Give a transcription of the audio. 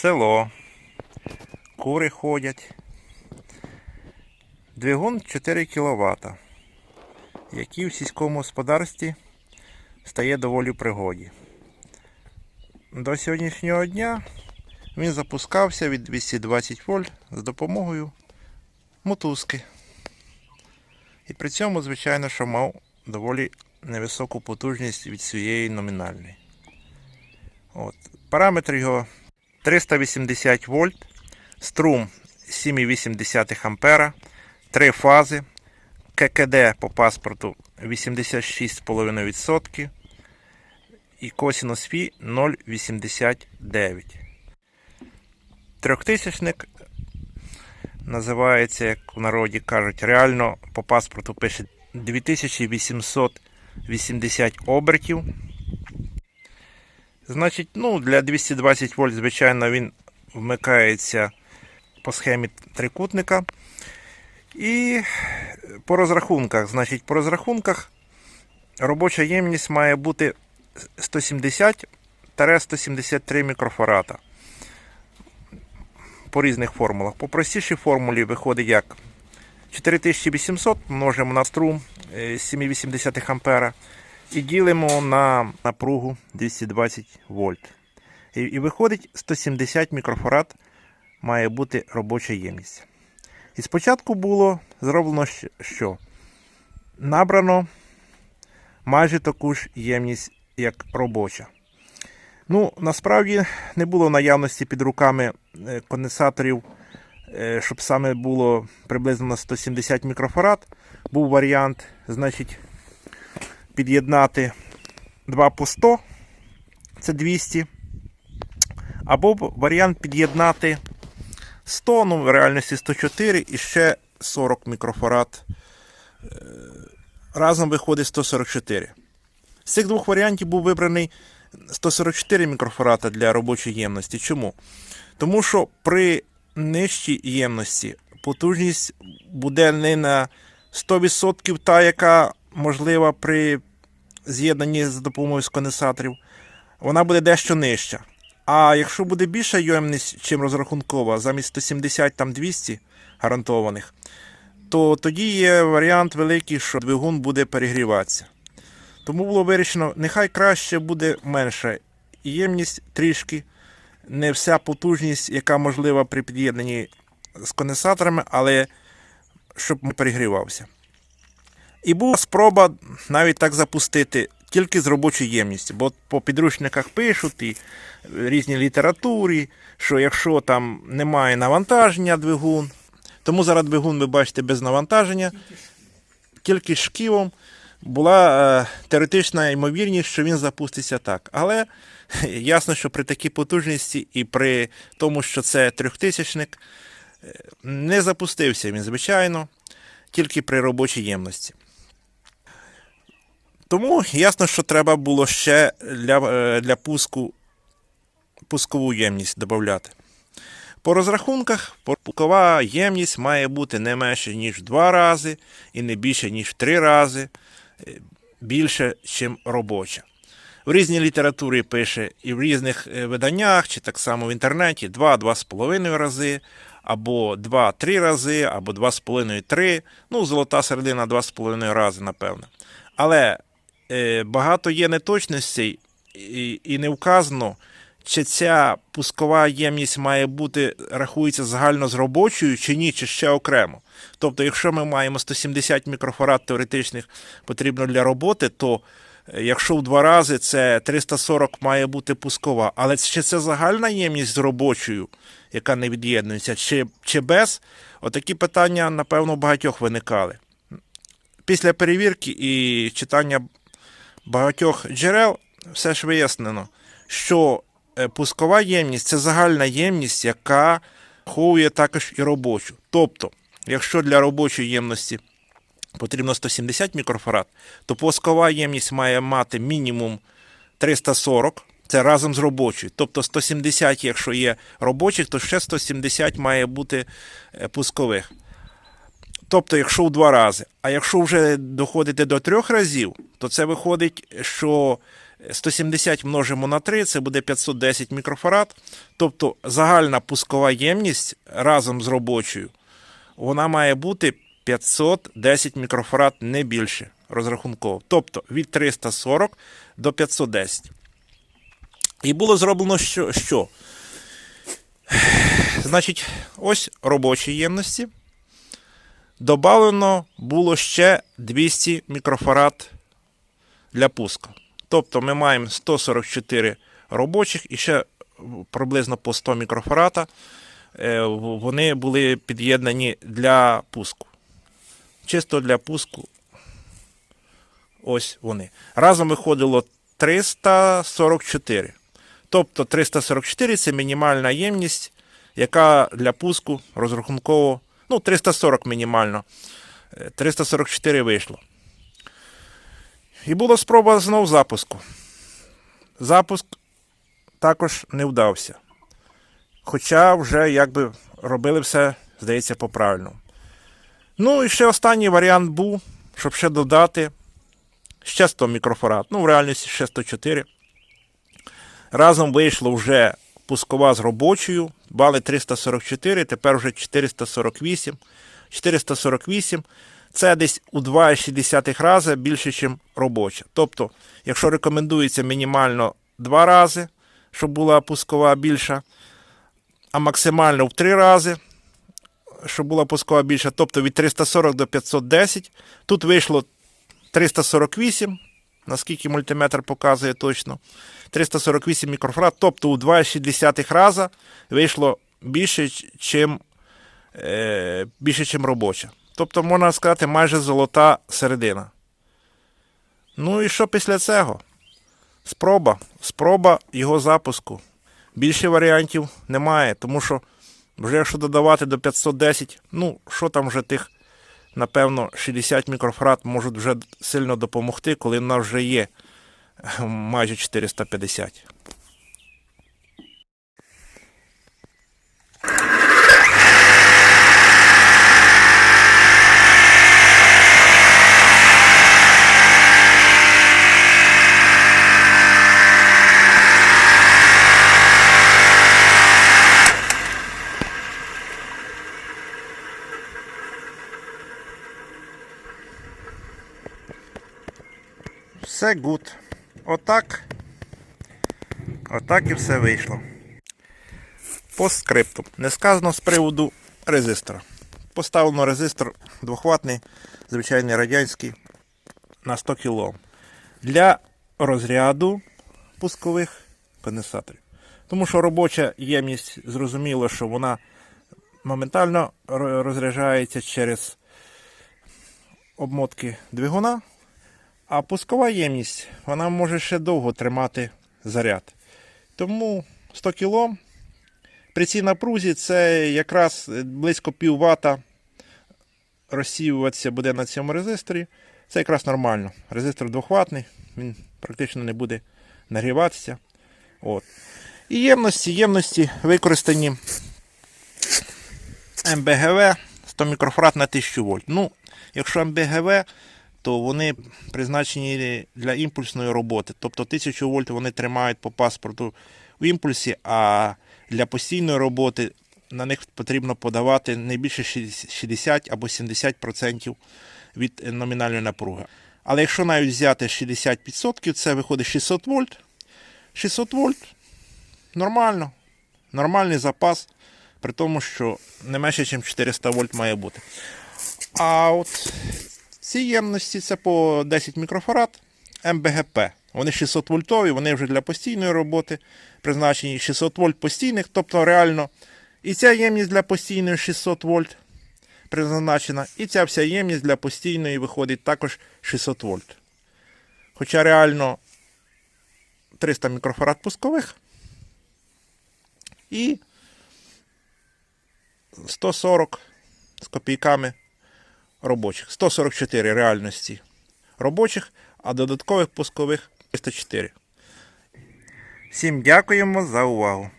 Село. Кури ходять. Двигун 4 кВт, який в сільському господарстві стає доволі пригоді. До сьогоднішнього дня він запускався від 220 вольт з допомогою мотузки. І при цьому, звичайно, що мав доволі невисоку потужність від своєї номінальної. От. Параметр його 380 вольт, струм 7,8 ампера, три фази, ККД по паспорту 86,5% і косінус Фі 0,89. Трьохтисячник називається, як в народі кажуть, реально по паспорту пише 2880 обертів. Значить, ну, для 220 вольт, звичайно, він вмикається по схемі трикутника. І по розрахунках, значить, по розрахунках робоча ємність має бути 170-173 мікрофарада по різних формулах. По простішій формулі виходить як 4800 множимо на струм е, 7,8 ампера і ділимо на напругу 220 вольт. І, і виходить 170 мікрофарад має бути робоча ємність. І спочатку було зроблено що? Набрано майже таку ж ємність, як робоча. Ну, насправді не було наявності під руками е, конденсаторів, е, щоб саме було приблизно на 170 мікрофарад. Був варіант, значить, під'єднати 2 по 100, це 200. Або варіант під'єднати 100, ну в реальності 104 і ще 40 мікрофарад. Е, Разом виходить 144. З цих двох варіантів був вибраний 144 мікрофарада для робочої ємності. Чому? Тому що при нижчій ємності потужність буде не на 100% та, яка можлива при з'єднанні з допомогою з конденсаторів, вона буде дещо нижча. А якщо буде більша ємність, чим розрахункова, замість 170 там 200 гарантованих, то тоді є варіант великий, що двигун буде перегріватися. Тому було вирішено, нехай краще буде менша ємність трішки, не вся потужність, яка можлива при під'єднанні з конденсаторами, але щоб не перегрівався. І була спроба навіть так запустити тільки з робочою ємністю, бо по підручниках пишуть і різній літературі, що якщо там немає навантаження двигун, тому зараз двигун ви бачите без навантаження, тільки шківом була е, теоретична ймовірність, що він запуститься так. Але ясно, що при такій потужності і при тому, що це трьохтисячник, е, не запустився він, звичайно, тільки при робочій ємності. Тому ясно, що треба було ще для, е, для пуску пускову ємність додати. По розрахунках, пускова ємність має бути не менше, ніж 2 рази, і не більше, ніж 3 рази е, більше, ніж робоча. В різній літературі пише і в різних е, виданнях, чи так само в інтернеті 2-2,5 рази, або 2-3 рази, або 2,5-3. Ну, золота середина 2,5 рази, напевно. Але багато є неточностей і, і не вказано, чи ця пускова ємність має бути, рахується загально з робочою, чи ні, чи ще окремо. Тобто, якщо ми маємо 170 мікрофарад теоретичних потрібно для роботи, то е, якщо в два рази це 340 має бути пускова, але чи це загальна ємність з робочою, яка не від'єднується, чи, чи без, отакі питання, напевно, у багатьох виникали. Після перевірки і читання багатьох джерел все ж вияснено, що е, пускова ємність це загальна ємність, яка враховує також і робочу. Тобто, якщо для робочої ємності потрібно 170 мікрофарад, то пускова ємність має мати мінімум 340. Це разом з робочою. Тобто 170, якщо є робочих, то ще 170 має бути е, пускових. Тобто, якщо в два рази. А якщо вже доходите до трьох разів, то це виходить, що 170 множимо на 3, це буде 510 мікрофарад. Тобто загальна пускова ємність разом з робочою, вона має бути 510 мікрофарад, не більше розрахунково. Тобто від 340 до 510. І було зроблено що? що? Значить, ось робочі ємності. Добавлено було ще 200 мікрофарад для пуска. Тобто ми маємо 144 робочих і ще приблизно по 100 мікрофарада. Е, Вони були під'єднані для пуску. Чисто для пуску. Ось вони. Разом виходило 344. Тобто 344 це мінімальна ємність, яка для пуску розрахунково, ну, 340 мінімально. Е, 344 вийшло. І була спроба знов запуску. Запуск також не вдався. Хоча вже якби робили все, здається, по-правильному. Ну і ще останній варіант був, щоб ще додати ще 100 мікрофарад. Ну, в реальності ще 104. Разом вийшло вже пускова з робочою, бали 344, тепер вже 448. 448 це десь у 2,6 рази більше, ніж робоча. Тобто, якщо рекомендується мінімально 2 рази, щоб була пускова більша, а максимально в 3 рази, щоб була пускова більша, тобто від 340 до 510, тут вийшло 348, наскільки мультиметр показує точно. 348 мікрофарад, тобто у 2,6 рази вийшло більше, чим, е, більше, чим робоча. Тобто, можна сказати, майже золота середина. Ну і що після цього? Спроба. Спроба його запуску. Більше варіантів немає, тому що вже якщо додавати до 510, ну, що там вже тих, напевно, 60 мікрофрат можуть вже сильно допомогти, коли в нас вже є майже 450. Все гуд. Отак. Отак і все вийшло. По скрипту. Не сказано з приводу резистора. Поставлено резистор двохватний, звичайний радянський на 100 кОм. Для розряду пускових конденсаторів. Тому що робоча ємність зрозуміло, що вона моментально розряджається через обмотки двигуна. А пускова ємність вона може ще довго тримати заряд. Тому 100 кг при цій напрузі це якраз близько пів вата розсіюватися буде на цьому резисторі. Це якраз нормально. Резистор двохватний, він практично не буде нагріватися. От. І ємності, ємності використані МБГВ 100 мікрофарад на 1000 вольт. Ну, якщо МБГВ, то вони призначені для імпульсної роботи. Тобто 1000 вольт вони тримають по паспорту в імпульсі, а для постійної роботи на них потрібно подавати не більше 60 або 70% від номінальної напруги. Але якщо навіть взяти 60%, це виходить 600 вольт. 600 вольт нормально. Нормальний запас, при тому, що не менше, ніж 400 вольт має бути. А от ці ємності це по 10 мікрофарад МБГП. Вони 600 вольтові, вони вже для постійної роботи призначені 600 вольт постійних, тобто реально і ця ємність для постійної 600 вольт призначена, і ця вся ємність для постійної виходить також 600 вольт. Хоча реально 300 мікрофарад пускових і 140 з копійками робочих. 144 реальності робочих, а додаткових пускових 304. Всім дякуємо за увагу.